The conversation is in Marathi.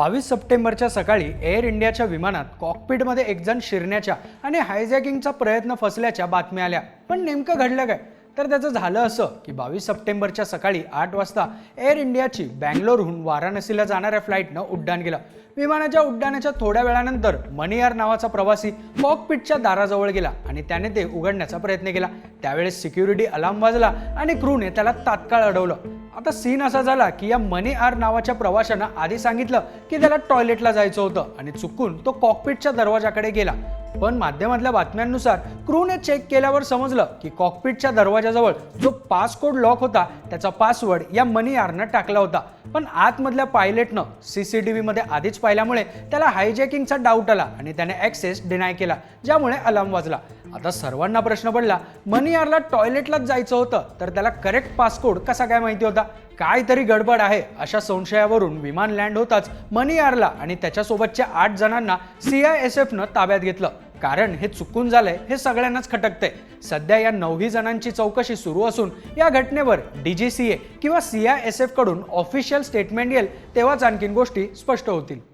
बावीस सप्टेंबरच्या सकाळी एअर इंडियाच्या विमानात कॉकपिटमध्ये एक जण शिरण्याच्या आणि हायजॅकिंगचा प्रयत्न फसल्याच्या बातम्या आल्या. पण नेमकं घडलं काय? तर त्याचं झालं असं की बावीस सप्टेंबरच्या सकाळी आठ वाजता एअर इंडियाची बँगलोरहून वाराणसीला जाणाऱ्या फ्लाईटनं उड्डाण केलं. विमानाच्या उड्डाणाच्या थोड्या वेळानंतर मनियार नावाचा प्रवासी कॉकपिटच्या दाराजवळ गेला आणि त्याने ते उघडण्याचा प्रयत्न केला. त्यावेळेस सिक्युरिटी अलार्म वाजला आणि क्रूने त्याला तात्काळ अडवलं. आता सीन असा झाला की या मनी आर नावाच्या प्रवाशानं आधी सांगितलं की त्याला टॉयलेटला जायचं होतं आणि चुकून तो कॉकपिटच्या दरवाजाकडे गेला. पण माध्यमातल्या बातम्यांनुसार क्रूने चेक केल्यावर समजलं की कॉकपिटच्या दरवाजाजवळ जो पासकोड लॉक होता त्याचा पासवर्ड या मनी आरनं टाकला होता. पण आतमधल्या पायलटनं सी सी टी व्हीमध्ये आधीच पाहिल्यामुळे त्याला हायजॅकिंगचा डाऊट आला आणि त्याने ॲक्सेस डिनाय केला ज्यामुळे अलार्म वाजला. आता सर्वांना प्रश्न पडला मनी आरला टॉयलेटलाच जायचं होतं तर त्याला करेक्ट पासकोड कसा काय माहिती होता? काहीतरी गडबड आहे अशा संशयावरून विमान लँड होताच मनी आरला आणि त्याच्यासोबतच्या आठ जणांना सी आय एस एफनं ताब्यात घेतलं. कारण हे चुकून झालंय हे सगळ्यांनाच खटकतंय. सध्या या नऊही जणांची चौकशी सुरू असून या घटनेवर डीजीसीए किंवा सी आय एस एफकडून ऑफिशियल स्टेटमेंट येईल तेव्हाच आणखीन गोष्टी स्पष्ट होतील.